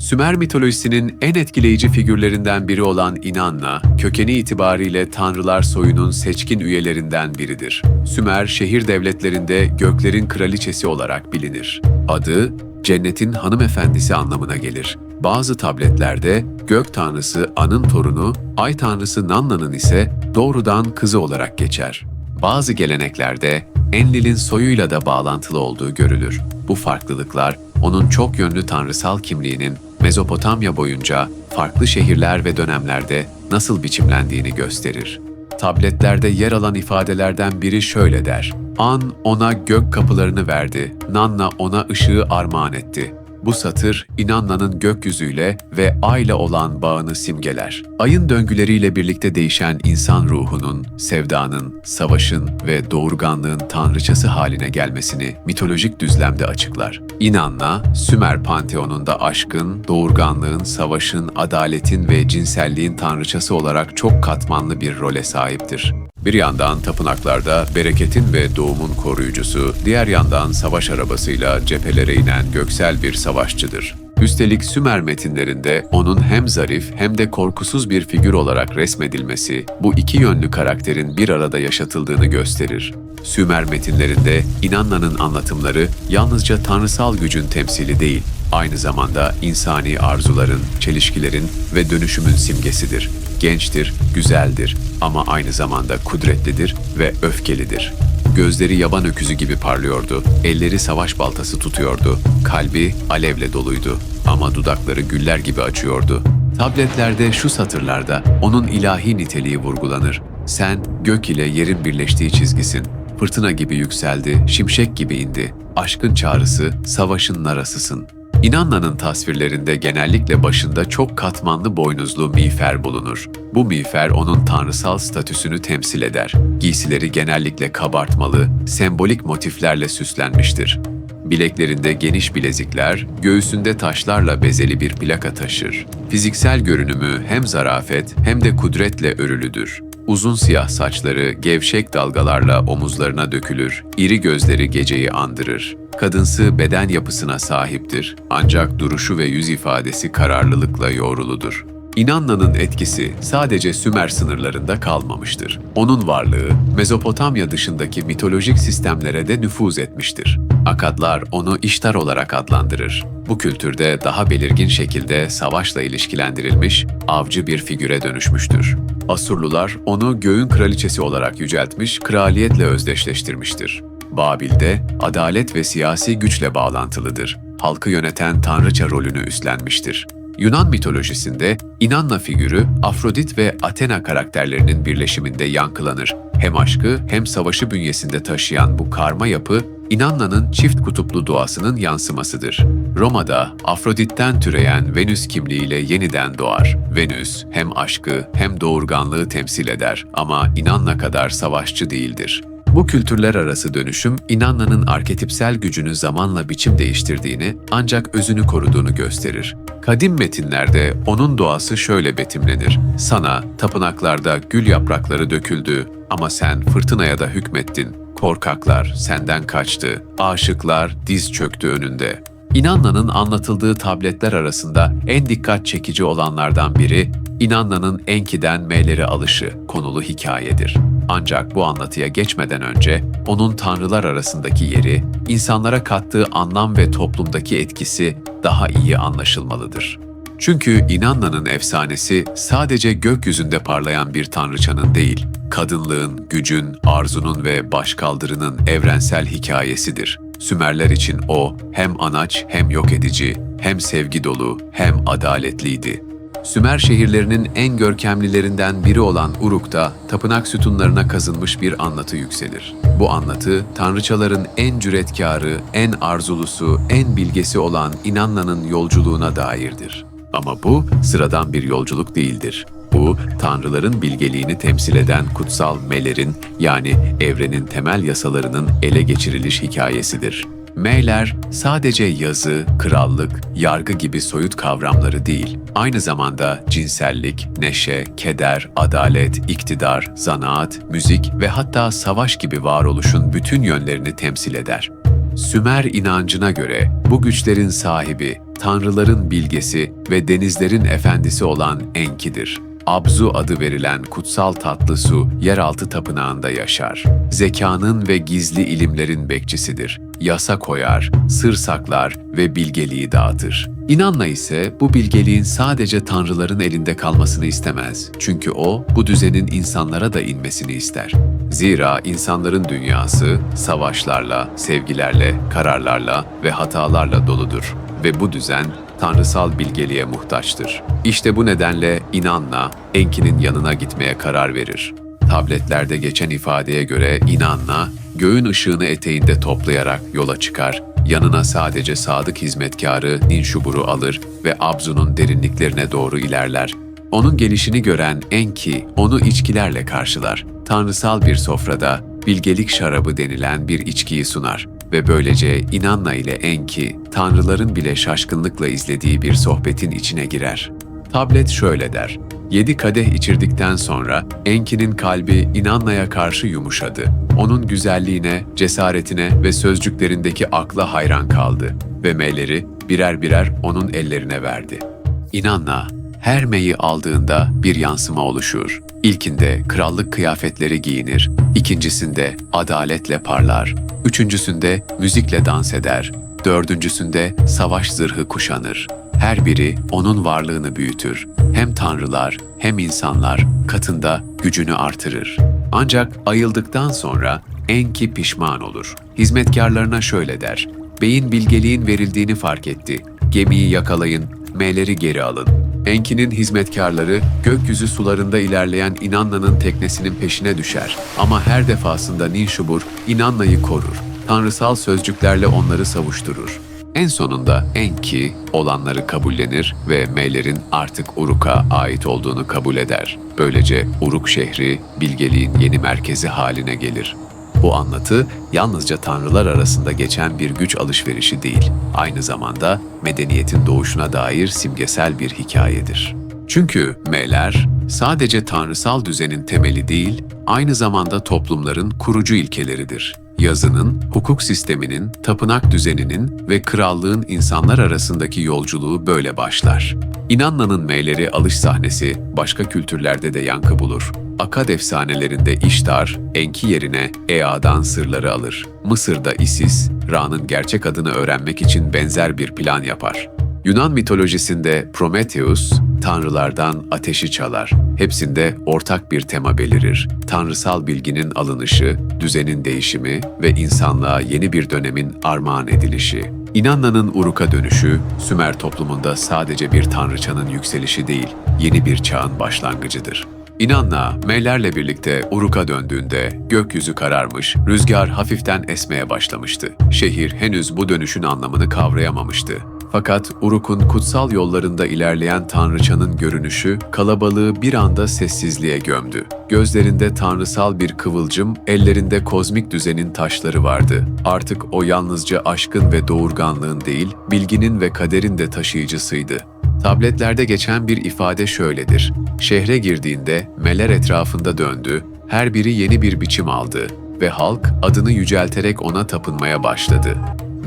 Sümer mitolojisinin en etkileyici figürlerinden biri olan Inanna, kökeni itibariyle tanrılar soyunun seçkin üyelerinden biridir. Sümer, şehir devletlerinde göklerin kraliçesi olarak bilinir. Adı, cennetin hanımefendisi anlamına gelir. Bazı tabletlerde gök tanrısı An'ın torunu, ay tanrısı Nanna'nın ise doğrudan kızı olarak geçer. Bazı geleneklerde Enlil'in soyuyla da bağlantılı olduğu görülür. Bu farklılıklar onun çok yönlü tanrısal kimliğinin Mezopotamya boyunca farklı şehirler ve dönemlerde nasıl biçimlendiğini gösterir. Tabletlerde yer alan ifadelerden biri şöyle der. An ona gök kapılarını verdi, Nanna ona ışığı armağan etti. Bu satır İnanna'nın gökyüzüyle ve ayla olan bağını simgeler. Ayın döngüleriyle birlikte değişen insan ruhunun, sevdanın, savaşın ve doğurganlığın tanrıçası haline gelmesini mitolojik düzlemde açıklar. İnanna, Sümer panteonunda aşkın, doğurganlığın, savaşın, adaletin ve cinselliğin tanrıçası olarak çok katmanlı bir role sahiptir. Bir yandan tapınaklarda bereketin ve doğumun koruyucusu, diğer yandan savaş arabasıyla cephelere inen göksel bir savaşçıdır. Üstelik Sümer metinlerinde onun hem zarif hem de korkusuz bir figür olarak resmedilmesi, bu iki yönlü karakterin bir arada yaşatıldığını gösterir. Sümer metinlerinde İnanna'nın anlatımları yalnızca tanrısal gücün temsili değil, aynı zamanda insani arzuların, çelişkilerin ve dönüşümün simgesidir. Gençtir, güzeldir ama aynı zamanda kudretlidir ve öfkelidir. Gözleri yaban öküzü gibi parlıyordu, elleri savaş baltası tutuyordu, kalbi alevle doluydu ama dudakları güller gibi açıyordu. Tabletlerde şu satırlarda onun ilahi niteliği vurgulanır. Sen gök ile yerin birleştiği çizgisin. Fırtına gibi yükseldi, şimşek gibi indi. Aşkın çağrısı, savaşın narasısın. İnanna'nın tasvirlerinde genellikle başında çok katmanlı boynuzlu miğfer bulunur. Bu miğfer onun tanrısal statüsünü temsil eder. Giysileri genellikle kabartmalı, sembolik motiflerle süslenmiştir. Bileklerinde geniş bilezikler, göğsünde taşlarla bezeli bir plaka taşır. Fiziksel görünümü hem zarafet hem de kudretle örülüdür. Uzun siyah saçları gevşek dalgalarla omuzlarına dökülür, iri gözleri geceyi andırır. Kadınsı beden yapısına sahiptir ancak duruşu ve yüz ifadesi kararlılıkla yoğruludur. İnanna'nın etkisi sadece Sümer sınırlarında kalmamıştır. Onun varlığı Mezopotamya dışındaki mitolojik sistemlere de nüfuz etmiştir. Akadlar onu İştar olarak adlandırır. Bu kültürde daha belirgin şekilde savaşla ilişkilendirilmiş, avcı bir figüre dönüşmüştür. Asurlular onu göğün kraliçesi olarak yüceltmiş, kraliyetle özdeşleştirmiştir. Babil'de adalet ve siyasi güçle bağlantılıdır. Halkı yöneten tanrıça rolünü üstlenmiştir. Yunan mitolojisinde İnanna figürü Afrodit ve Athena karakterlerinin birleşiminde yankılanır. Hem aşkı hem savaşı bünyesinde taşıyan bu karma yapı İnanna'nın çift kutuplu doğasının yansımasıdır. Roma'da Afrodit'ten türeyen Venüs kimliğiyle yeniden doğar. Venüs hem aşkı hem doğurganlığı temsil eder ama İnanna kadar savaşçı değildir. Bu kültürler arası dönüşüm, İnanna'nın arketipsel gücünü zamanla biçim değiştirdiğini ancak özünü koruduğunu gösterir. Kadim metinlerde onun doğası şöyle betimlenir. Sana tapınaklarda gül yaprakları döküldü ama sen fırtınaya da hükmettin. Korkaklar senden kaçtı, aşıklar diz çöktü önünde. İnanna'nın anlatıldığı tabletler arasında en dikkat çekici olanlardan biri, İnanna'nın Enki'den M'lere alışı konulu hikayedir. Ancak bu anlatıya geçmeden önce onun tanrılar arasındaki yeri, insanlara kattığı anlam ve toplumdaki etkisi daha iyi anlaşılmalıdır. Çünkü İnanna'nın efsanesi sadece gökyüzünde parlayan bir tanrıçanın değil, kadınlığın, gücün, arzunun ve başkaldırının evrensel hikayesidir. Sümerler için o hem anaç hem yok edici, hem sevgi dolu hem adaletliydi. Sümer şehirlerinin en görkemlilerinden biri olan Uruk'ta tapınak sütunlarına kazınmış bir anlatı yükselir. Bu anlatı, tanrıçaların en cüretkarı, en arzulusu, en bilgesi olan İnanna'nın yolculuğuna dairdir. Ama bu sıradan bir yolculuk değildir. Bu, tanrıların bilgeliğini temsil eden kutsal melerin yani evrenin temel yasalarının ele geçiriliş hikayesidir. Meyler sadece yazı, krallık, yargı gibi soyut kavramları değil, aynı zamanda cinsellik, neşe, keder, adalet, iktidar, zanaat, müzik ve hatta savaş gibi varoluşun bütün yönlerini temsil eder. Sümer inancına göre bu güçlerin sahibi, tanrıların bilgesi ve denizlerin efendisi olan Enki'dir. Abzu adı verilen kutsal tatlı su yeraltı tapınağında yaşar. Zekanın ve gizli ilimlerin bekçisidir. Yasa koyar, sır saklar ve bilgeliği dağıtır. İnanla ise bu bilgeliğin sadece tanrıların elinde kalmasını istemez. Çünkü o bu düzenin insanlara da inmesini ister. Zira insanların dünyası savaşlarla, sevgilerle, kararlarla ve hatalarla doludur ve bu düzen tanrısal bilgeliğe muhtaçtır. İşte bu nedenle inanla Enki'nin yanına gitmeye karar verir. Tabletlerde geçen ifadeye göre inanla göğün ışığını eteğinde toplayarak yola çıkar, yanına sadece sadık hizmetkarı Ninşubur'u alır ve Abzu'nun derinliklerine doğru ilerler. Onun gelişini gören Enki onu içkilerle karşılar. Tanrısal bir sofrada bilgelik şarabı denilen bir içkiyi sunar ve böylece İnanna ile Enki, tanrıların bile şaşkınlıkla izlediği bir sohbetin içine girer. Tablet şöyle der, Yedi kadeh içirdikten sonra Enki'nin kalbi İnanna'ya karşı yumuşadı. Onun güzelliğine, cesaretine ve sözcüklerindeki akla hayran kaldı ve meyleri birer birer onun ellerine verdi. İnanna, her meyi aldığında bir yansıma oluşur. İlkinde krallık kıyafetleri giyinir, ikincisinde adaletle parlar, üçüncüsünde müzikle dans eder, dördüncüsünde savaş zırhı kuşanır. Her biri onun varlığını büyütür. Hem tanrılar hem insanlar katında gücünü artırır. Ancak ayıldıktan sonra Enki pişman olur. Hizmetkarlarına şöyle der. Beyin bilgeliğin verildiğini fark etti. Gemiyi yakalayın, M'leri geri alın. Enki'nin hizmetkarları gökyüzü sularında ilerleyen İnanna'nın teknesinin peşine düşer. Ama her defasında Ninşubur İnanna'yı korur. Tanrısal sözcüklerle onları savuşturur. En sonunda Enki olanları kabullenir ve Meyler'in artık Uruk'a ait olduğunu kabul eder. Böylece Uruk şehri bilgeliğin yeni merkezi haline gelir. Bu anlatı yalnızca tanrılar arasında geçen bir güç alışverişi değil, aynı zamanda medeniyetin doğuşuna dair simgesel bir hikayedir. Çünkü Meyler sadece tanrısal düzenin temeli değil, aynı zamanda toplumların kurucu ilkeleridir yazının, hukuk sisteminin, tapınak düzeninin ve krallığın insanlar arasındaki yolculuğu böyle başlar. İnanna'nın meyleri alış sahnesi başka kültürlerde de yankı bulur. Akad efsanelerinde İştar, Enki yerine Ea'dan sırları alır. Mısır'da Isis, Ra'nın gerçek adını öğrenmek için benzer bir plan yapar. Yunan mitolojisinde Prometheus, tanrılardan ateşi çalar. Hepsinde ortak bir tema belirir. Tanrısal bilginin alınışı, düzenin değişimi ve insanlığa yeni bir dönemin armağan edilişi. İnanna'nın Uruk'a dönüşü, Sümer toplumunda sadece bir tanrıçanın yükselişi değil, yeni bir çağın başlangıcıdır. İnanla, Meylerle birlikte Uruk'a döndüğünde gökyüzü kararmış, rüzgar hafiften esmeye başlamıştı. Şehir henüz bu dönüşün anlamını kavrayamamıştı. Fakat Uruk'un kutsal yollarında ilerleyen tanrıçanın görünüşü kalabalığı bir anda sessizliğe gömdü. Gözlerinde tanrısal bir kıvılcım, ellerinde kozmik düzenin taşları vardı. Artık o yalnızca aşkın ve doğurganlığın değil, bilginin ve kaderin de taşıyıcısıydı. Tabletlerde geçen bir ifade şöyledir. Şehre girdiğinde meler etrafında döndü, her biri yeni bir biçim aldı ve halk adını yücelterek ona tapınmaya başladı.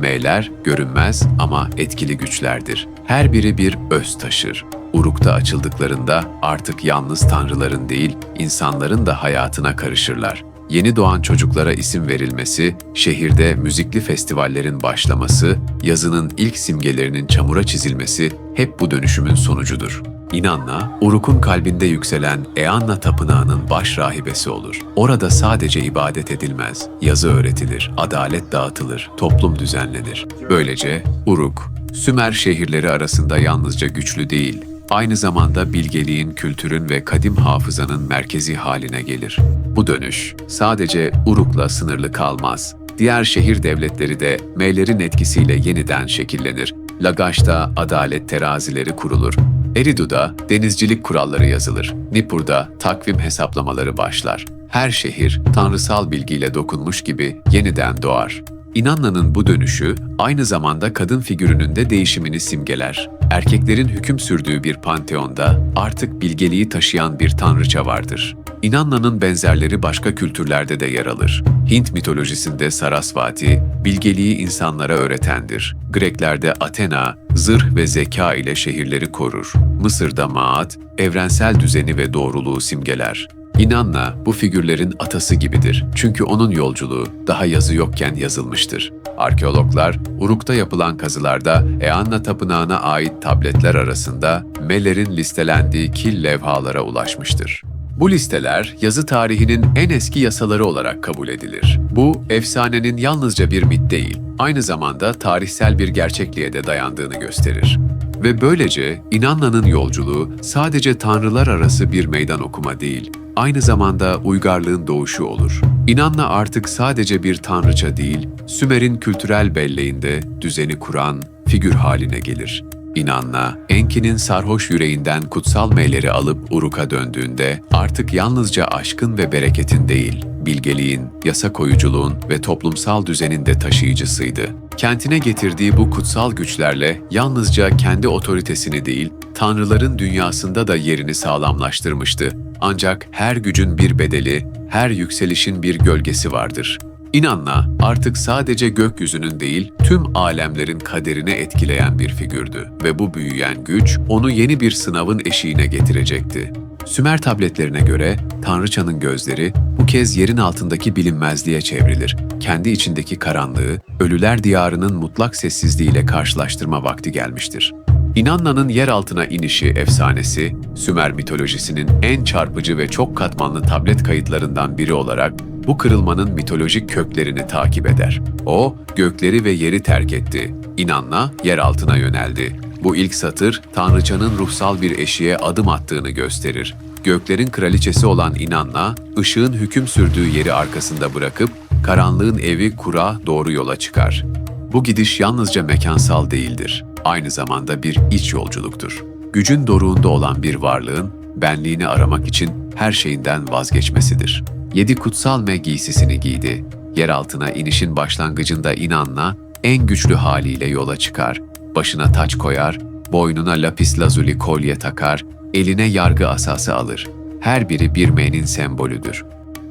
M'ler görünmez ama etkili güçlerdir. Her biri bir öz taşır. Uruk'ta açıldıklarında artık yalnız tanrıların değil, insanların da hayatına karışırlar. Yeni doğan çocuklara isim verilmesi, şehirde müzikli festivallerin başlaması, yazının ilk simgelerinin çamura çizilmesi hep bu dönüşümün sonucudur. İnanla, Uruk'un kalbinde yükselen Eanna Tapınağı'nın baş rahibesi olur. Orada sadece ibadet edilmez, yazı öğretilir, adalet dağıtılır, toplum düzenlenir. Böylece Uruk, Sümer şehirleri arasında yalnızca güçlü değil, aynı zamanda bilgeliğin, kültürün ve kadim hafızanın merkezi haline gelir. Bu dönüş sadece Uruk'la sınırlı kalmaz. Diğer şehir devletleri de Meyler'in etkisiyle yeniden şekillenir. Lagaş'ta adalet terazileri kurulur. Eridu'da denizcilik kuralları yazılır. Nippur'da takvim hesaplamaları başlar. Her şehir tanrısal bilgiyle dokunmuş gibi yeniden doğar. İnanna'nın bu dönüşü aynı zamanda kadın figürünün de değişimini simgeler. Erkeklerin hüküm sürdüğü bir panteonda artık bilgeliği taşıyan bir tanrıça vardır. İnanna'nın benzerleri başka kültürlerde de yer alır. Hint mitolojisinde Sarasvati, bilgeliği insanlara öğretendir. Greklerde Athena, zırh ve zeka ile şehirleri korur. Mısır'da Maat, evrensel düzeni ve doğruluğu simgeler. İnanna bu figürlerin atası gibidir. Çünkü onun yolculuğu daha yazı yokken yazılmıştır. Arkeologlar, Uruk'ta yapılan kazılarda Eanna Tapınağı'na ait tabletler arasında Meller'in listelendiği kil levhalara ulaşmıştır. Bu listeler yazı tarihinin en eski yasaları olarak kabul edilir. Bu, efsanenin yalnızca bir mit değil, aynı zamanda tarihsel bir gerçekliğe de dayandığını gösterir. Ve böylece İnanna'nın yolculuğu sadece tanrılar arası bir meydan okuma değil, aynı zamanda uygarlığın doğuşu olur. İnanna artık sadece bir tanrıça değil, Sümer'in kültürel belleğinde düzeni kuran figür haline gelir. İnanla, Enki'nin sarhoş yüreğinden kutsal meyleri alıp Uruk'a döndüğünde artık yalnızca aşkın ve bereketin değil, bilgeliğin, yasa koyuculuğun ve toplumsal düzenin de taşıyıcısıydı. Kentine getirdiği bu kutsal güçlerle yalnızca kendi otoritesini değil, tanrıların dünyasında da yerini sağlamlaştırmıştı. Ancak her gücün bir bedeli, her yükselişin bir gölgesi vardır. İnanla artık sadece gökyüzünün değil, tüm alemlerin kaderini etkileyen bir figürdü ve bu büyüyen güç onu yeni bir sınavın eşiğine getirecekti. Sümer tabletlerine göre Tanrıçanın gözleri bu kez yerin altındaki bilinmezliğe çevrilir. Kendi içindeki karanlığı, ölüler diyarının mutlak sessizliğiyle karşılaştırma vakti gelmiştir. İnanna'nın yer altına inişi efsanesi, Sümer mitolojisinin en çarpıcı ve çok katmanlı tablet kayıtlarından biri olarak bu kırılmanın mitolojik köklerini takip eder. O, gökleri ve yeri terk etti. İnanna yer altına yöneldi. Bu ilk satır, Tanrıçanın ruhsal bir eşiğe adım attığını gösterir. Göklerin kraliçesi olan İnanna, ışığın hüküm sürdüğü yeri arkasında bırakıp, karanlığın evi Kura doğru yola çıkar. Bu gidiş yalnızca mekansal değildir. Aynı zamanda bir iç yolculuktur. Gücün doruğunda olan bir varlığın, benliğini aramak için her şeyinden vazgeçmesidir yedi kutsal me giysisini giydi. Yer altına inişin başlangıcında inanla en güçlü haliyle yola çıkar. Başına taç koyar, boynuna lapis lazuli kolye takar, eline yargı asası alır. Her biri bir me'nin sembolüdür.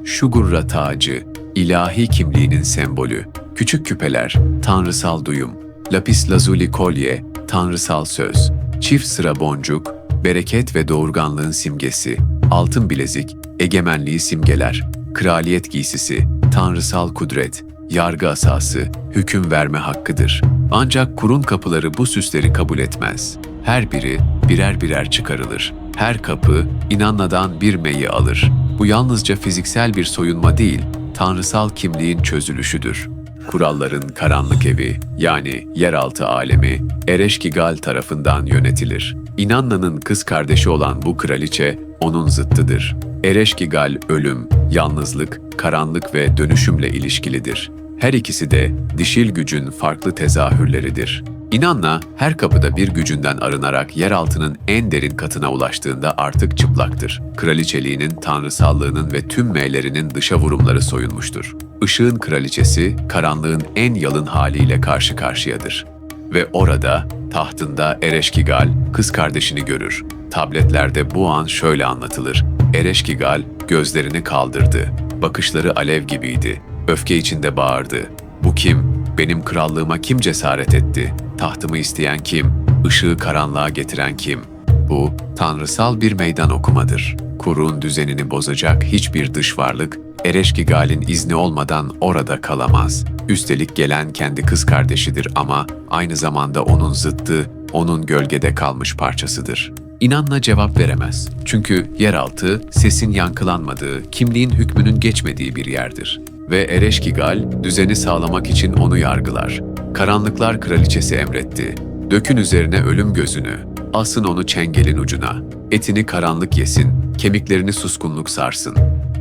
Şugurra tacı, ilahi kimliğinin sembolü. Küçük küpeler, tanrısal duyum. Lapis lazuli kolye, tanrısal söz. Çift sıra boncuk, bereket ve doğurganlığın simgesi. Altın bilezik, egemenliği simgeler, kraliyet giysisi, tanrısal kudret, yargı asası, hüküm verme hakkıdır. Ancak kurun kapıları bu süsleri kabul etmez. Her biri birer birer çıkarılır. Her kapı inanmadan bir meyi alır. Bu yalnızca fiziksel bir soyunma değil, tanrısal kimliğin çözülüşüdür. Kuralların karanlık evi yani yeraltı alemi Ereşkigal tarafından yönetilir. İnanna'nın kız kardeşi olan bu kraliçe onun zıttıdır. Ereşkigal ölüm, yalnızlık, karanlık ve dönüşümle ilişkilidir. Her ikisi de dişil gücün farklı tezahürleridir. İnanla her kapıda bir gücünden arınarak yeraltının en derin katına ulaştığında artık çıplaktır. Kraliçeliğinin, tanrısallığının ve tüm meylerinin dışa vurumları soyulmuştur. Işığın kraliçesi, karanlığın en yalın haliyle karşı karşıyadır. Ve orada, tahtında Ereşkigal, kız kardeşini görür. Tabletlerde bu an şöyle anlatılır. Ereşkigal gözlerini kaldırdı. Bakışları alev gibiydi. Öfke içinde bağırdı. Bu kim? Benim krallığıma kim cesaret etti? Tahtımı isteyen kim? Işığı karanlığa getiren kim? Bu, tanrısal bir meydan okumadır. Kurun düzenini bozacak hiçbir dış varlık, Ereşkigal'in izni olmadan orada kalamaz. Üstelik gelen kendi kız kardeşidir ama aynı zamanda onun zıttı, onun gölgede kalmış parçasıdır. İnanla cevap veremez. Çünkü yeraltı, sesin yankılanmadığı, kimliğin hükmünün geçmediği bir yerdir. Ve Ereşkigal, düzeni sağlamak için onu yargılar. Karanlıklar kraliçesi emretti. Dökün üzerine ölüm gözünü, asın onu çengelin ucuna. Etini karanlık yesin, kemiklerini suskunluk sarsın.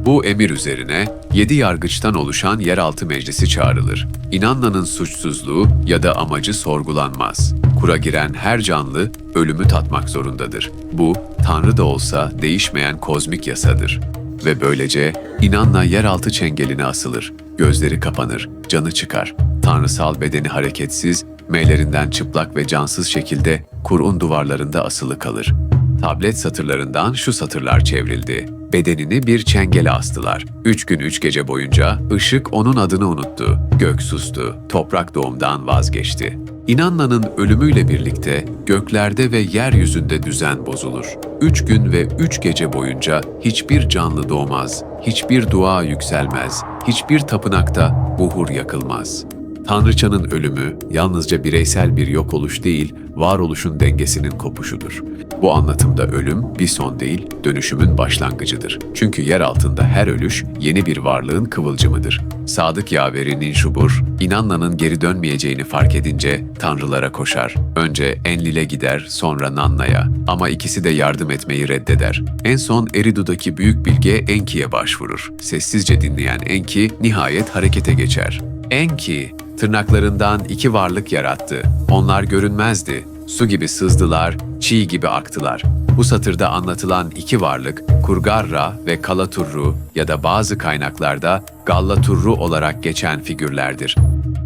Bu emir üzerine yedi yargıçtan oluşan yeraltı meclisi çağrılır. İnanna'nın suçsuzluğu ya da amacı sorgulanmaz. Kura giren her canlı ölümü tatmak zorundadır. Bu, Tanrı da olsa değişmeyen kozmik yasadır. Ve böylece inanla yeraltı çengeline asılır, gözleri kapanır, canı çıkar. Tanrısal bedeni hareketsiz, meylerinden çıplak ve cansız şekilde Kur'un duvarlarında asılı kalır. Tablet satırlarından şu satırlar çevrildi. Bedenini bir çengele astılar. Üç gün üç gece boyunca ışık onun adını unuttu. Gök sustu, toprak doğumdan vazgeçti. İnanna'nın ölümüyle birlikte göklerde ve yeryüzünde düzen bozulur. Üç gün ve üç gece boyunca hiçbir canlı doğmaz, hiçbir dua yükselmez, hiçbir tapınakta buhur yakılmaz. Tanrıçanın ölümü yalnızca bireysel bir yok oluş değil, varoluşun dengesinin kopuşudur. Bu anlatımda ölüm bir son değil, dönüşümün başlangıcıdır. Çünkü yer altında her ölüş yeni bir varlığın kıvılcımıdır. Sadık yaveri Ninşubur, İnanna'nın geri dönmeyeceğini fark edince tanrılara koşar. Önce Enlil'e gider, sonra Nanna'ya. Ama ikisi de yardım etmeyi reddeder. En son Eridu'daki büyük bilge Enki'ye başvurur. Sessizce dinleyen Enki nihayet harekete geçer. Enki, tırnaklarından iki varlık yarattı. Onlar görünmezdi. Su gibi sızdılar, çiğ gibi aktılar. Bu satırda anlatılan iki varlık, Kurgarra ve Kalaturru ya da bazı kaynaklarda Gallaturru olarak geçen figürlerdir.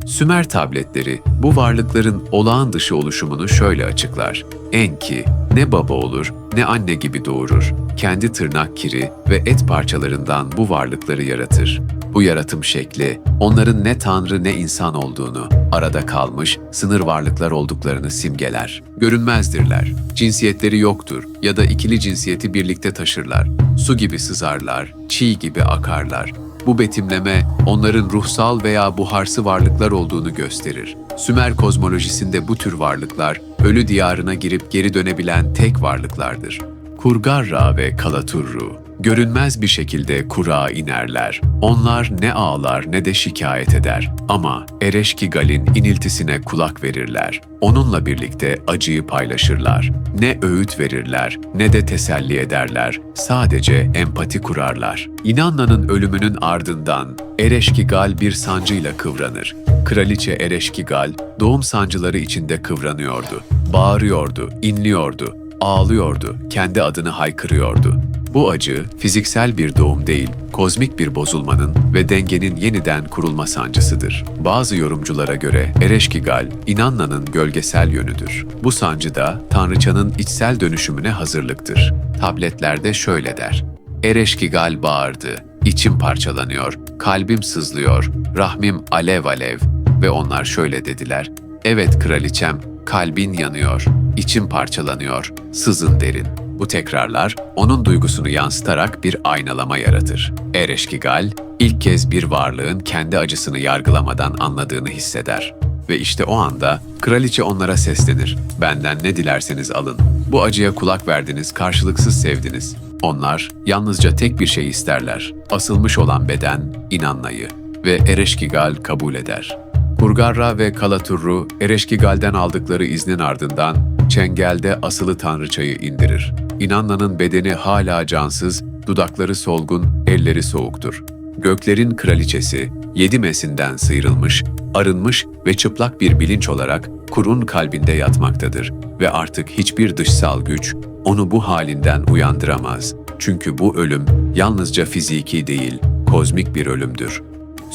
Sümer tabletleri bu varlıkların olağan dışı oluşumunu şöyle açıklar. Enki, ne baba olur ne anne gibi doğurur. Kendi tırnak kiri ve et parçalarından bu varlıkları yaratır. Bu yaratım şekli, onların ne tanrı ne insan olduğunu, arada kalmış, sınır varlıklar olduklarını simgeler. Görünmezdirler, cinsiyetleri yoktur ya da ikili cinsiyeti birlikte taşırlar. Su gibi sızarlar, çiğ gibi akarlar. Bu betimleme onların ruhsal veya buharsı varlıklar olduğunu gösterir. Sümer kozmolojisinde bu tür varlıklar ölü diyarına girip geri dönebilen tek varlıklardır. Kurgarra ve Kalaturru görünmez bir şekilde kura inerler. Onlar ne ağlar ne de şikayet eder. Ama Ereşkigal'in iniltisine kulak verirler. Onunla birlikte acıyı paylaşırlar. Ne öğüt verirler ne de teselli ederler. Sadece empati kurarlar. İnanna'nın ölümünün ardından Ereşkigal bir sancıyla kıvranır. Kraliçe Ereşkigal doğum sancıları içinde kıvranıyordu. Bağırıyordu, inliyordu, ağlıyordu, kendi adını haykırıyordu. Bu acı fiziksel bir doğum değil, kozmik bir bozulmanın ve dengenin yeniden kurulma sancısıdır. Bazı yorumculara göre Ereşkigal, İnanna'nın gölgesel yönüdür. Bu sancı da Tanrıçanın içsel dönüşümüne hazırlıktır. Tabletlerde şöyle der. Ereşkigal bağırdı, içim parçalanıyor, kalbim sızlıyor, rahmim alev alev ve onlar şöyle dediler. Evet kraliçem, kalbin yanıyor, içim parçalanıyor, sızın derin. Bu tekrarlar onun duygusunu yansıtarak bir aynalama yaratır. Ereşkigal, ilk kez bir varlığın kendi acısını yargılamadan anladığını hisseder. Ve işte o anda kraliçe onlara seslenir. Benden ne dilerseniz alın. Bu acıya kulak verdiniz, karşılıksız sevdiniz. Onlar yalnızca tek bir şey isterler. Asılmış olan beden, inanlayı ve Ereşkigal kabul eder. Kurgarra ve Kalaturru, Ereşkigal'den aldıkları iznin ardından çengelde asılı tanrıçayı indirir. İnanna'nın bedeni hala cansız, dudakları solgun, elleri soğuktur. Göklerin kraliçesi, yedi mesinden sıyrılmış, arınmış ve çıplak bir bilinç olarak kurun kalbinde yatmaktadır ve artık hiçbir dışsal güç onu bu halinden uyandıramaz. Çünkü bu ölüm yalnızca fiziki değil, kozmik bir ölümdür.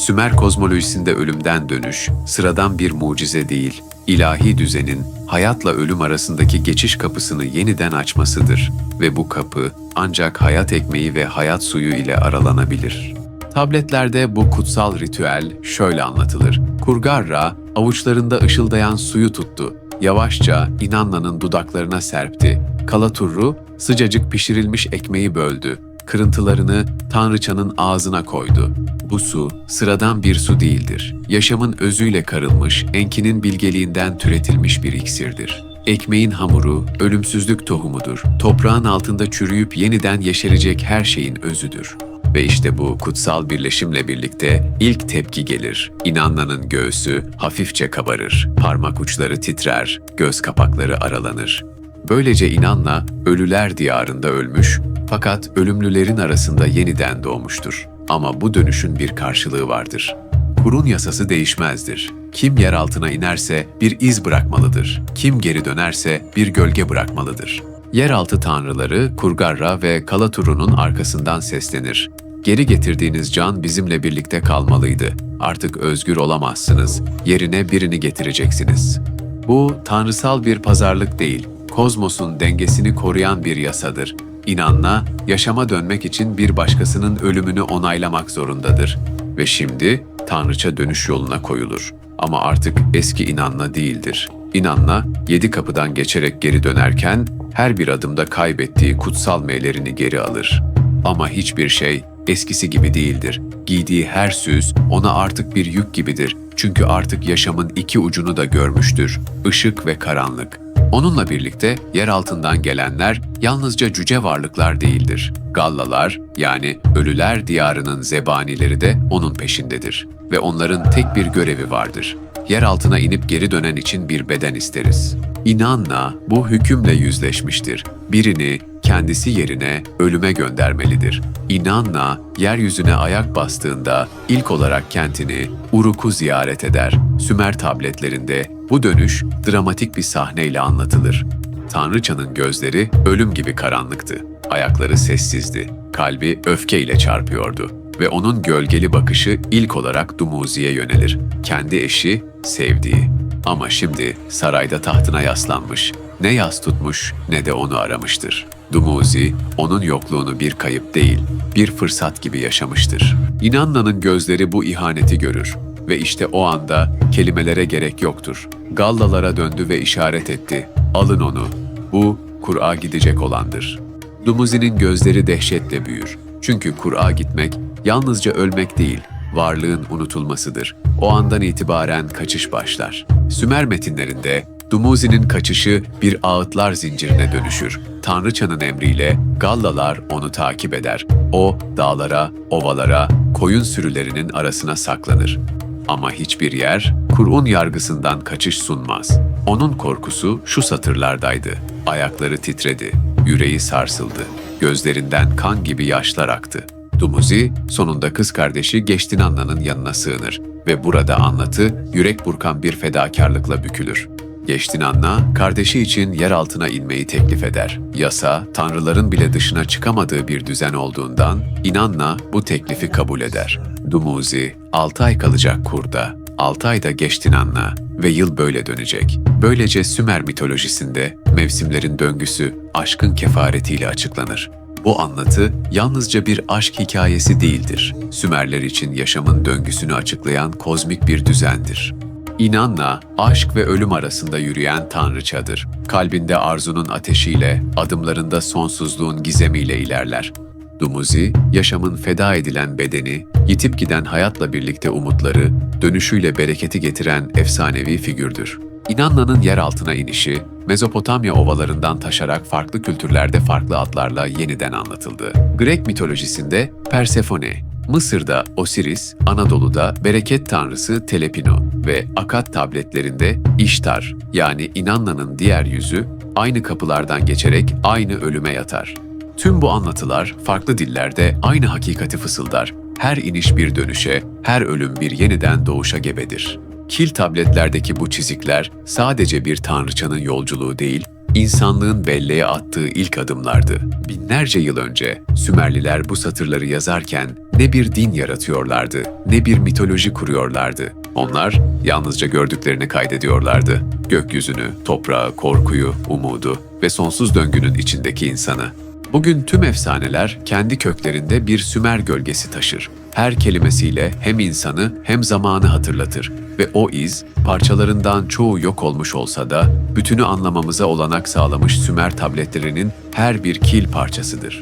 Sümer kozmolojisinde ölümden dönüş, sıradan bir mucize değil, ilahi düzenin hayatla ölüm arasındaki geçiş kapısını yeniden açmasıdır ve bu kapı ancak hayat ekmeği ve hayat suyu ile aralanabilir. Tabletlerde bu kutsal ritüel şöyle anlatılır. Kurgarra avuçlarında ışıldayan suyu tuttu. Yavaşça İnanna'nın dudaklarına serpti. Kalaturru sıcacık pişirilmiş ekmeği böldü. Kırıntılarını Tanrıçanın ağzına koydu. Bu su sıradan bir su değildir. Yaşamın özüyle karılmış, Enki'nin bilgeliğinden türetilmiş bir iksirdir. Ekmeğin hamuru ölümsüzlük tohumudur. Toprağın altında çürüyüp yeniden yeşerecek her şeyin özüdür. Ve işte bu kutsal birleşimle birlikte ilk tepki gelir. İnanna'nın göğsü hafifçe kabarır, parmak uçları titrer, göz kapakları aralanır. Böylece inanla ölüler diyarında ölmüş fakat ölümlülerin arasında yeniden doğmuştur. Ama bu dönüşün bir karşılığı vardır. Kurun yasası değişmezdir. Kim yer altına inerse bir iz bırakmalıdır. Kim geri dönerse bir gölge bırakmalıdır. Yeraltı tanrıları Kurgarra ve Kalaturu'nun arkasından seslenir. Geri getirdiğiniz can bizimle birlikte kalmalıydı. Artık özgür olamazsınız. Yerine birini getireceksiniz. Bu tanrısal bir pazarlık değil, kozmosun dengesini koruyan bir yasadır. İnanla, yaşama dönmek için bir başkasının ölümünü onaylamak zorundadır. Ve şimdi Tanrıça dönüş yoluna koyulur. Ama artık eski inanla değildir. İnanla yedi kapıdan geçerek geri dönerken her bir adımda kaybettiği kutsal meylerini geri alır. Ama hiçbir şey eskisi gibi değildir. Giydiği her süs ona artık bir yük gibidir. Çünkü artık yaşamın iki ucunu da görmüştür. Işık ve karanlık. Onunla birlikte yer altından gelenler yalnızca cüce varlıklar değildir. Gallalar yani ölüler diyarının zebanileri de onun peşindedir ve onların tek bir görevi vardır. Yer altına inip geri dönen için bir beden isteriz. İnanla bu hükümle yüzleşmiştir. Birini kendisi yerine ölüme göndermelidir. İnanla yeryüzüne ayak bastığında ilk olarak kentini Uruk'u ziyaret eder. Sümer tabletlerinde bu dönüş dramatik bir sahneyle anlatılır. Tanrıçanın gözleri ölüm gibi karanlıktı. Ayakları sessizdi. Kalbi öfkeyle çarpıyordu ve onun gölgeli bakışı ilk olarak Dumuzi'ye yönelir. Kendi eşi, sevdiği. Ama şimdi sarayda tahtına yaslanmış. Ne yas tutmuş ne de onu aramıştır. Dumuzi, onun yokluğunu bir kayıp değil, bir fırsat gibi yaşamıştır. İnanna'nın gözleri bu ihaneti görür ve işte o anda kelimelere gerek yoktur. Gallalara döndü ve işaret etti. Alın onu. Bu Kur'a gidecek olandır. Dumuzi'nin gözleri dehşetle büyür. Çünkü Kur'a gitmek yalnızca ölmek değil, varlığın unutulmasıdır. O andan itibaren kaçış başlar. Sümer metinlerinde Dumuzi'nin kaçışı bir ağıtlar zincirine dönüşür. Tanrıçanın emriyle Gallalar onu takip eder. O dağlara, ovalara, koyun sürülerinin arasına saklanır. Ama hiçbir yer Kur'un yargısından kaçış sunmaz. Onun korkusu şu satırlardaydı. Ayakları titredi, yüreği sarsıldı, gözlerinden kan gibi yaşlar aktı. Dumuzi sonunda kız kardeşi Geçtinanna'nın yanına sığınır ve burada anlatı yürek burkan bir fedakarlıkla bükülür. Geçtinanna, kardeşi için yer altına inmeyi teklif eder. Yasa, tanrıların bile dışına çıkamadığı bir düzen olduğundan İnanna bu teklifi kabul eder. Dumuzi, 6 ay kalacak kurda, 6 ayda Geçtinanna ve yıl böyle dönecek. Böylece Sümer mitolojisinde mevsimlerin döngüsü aşkın kefaretiyle açıklanır. Bu anlatı yalnızca bir aşk hikayesi değildir. Sümerler için yaşamın döngüsünü açıklayan kozmik bir düzendir. İnanla aşk ve ölüm arasında yürüyen tanrıçadır. Kalbinde arzunun ateşiyle, adımlarında sonsuzluğun gizemiyle ilerler. Dumuzi, yaşamın feda edilen bedeni, yitip giden hayatla birlikte umutları, dönüşüyle bereketi getiren efsanevi figürdür. İnanna'nın yer altına inişi, Mezopotamya ovalarından taşarak farklı kültürlerde farklı adlarla yeniden anlatıldı. Grek mitolojisinde Persefone, Mısır'da Osiris, Anadolu'da bereket tanrısı Telepino ve Akat tabletlerinde İştar yani İnanna'nın diğer yüzü aynı kapılardan geçerek aynı ölüme yatar. Tüm bu anlatılar farklı dillerde aynı hakikati fısıldar. Her iniş bir dönüşe, her ölüm bir yeniden doğuşa gebedir. Kil tabletlerdeki bu çizikler sadece bir tanrıçanın yolculuğu değil, insanlığın belleğe attığı ilk adımlardı. Binlerce yıl önce Sümerliler bu satırları yazarken ne bir din yaratıyorlardı, ne bir mitoloji kuruyorlardı. Onlar yalnızca gördüklerini kaydediyorlardı. Gökyüzünü, toprağı, korkuyu, umudu ve sonsuz döngünün içindeki insanı. Bugün tüm efsaneler kendi köklerinde bir Sümer gölgesi taşır. Her kelimesiyle hem insanı hem zamanı hatırlatır ve o iz parçalarından çoğu yok olmuş olsa da bütünü anlamamıza olanak sağlamış Sümer tabletlerinin her bir kil parçasıdır.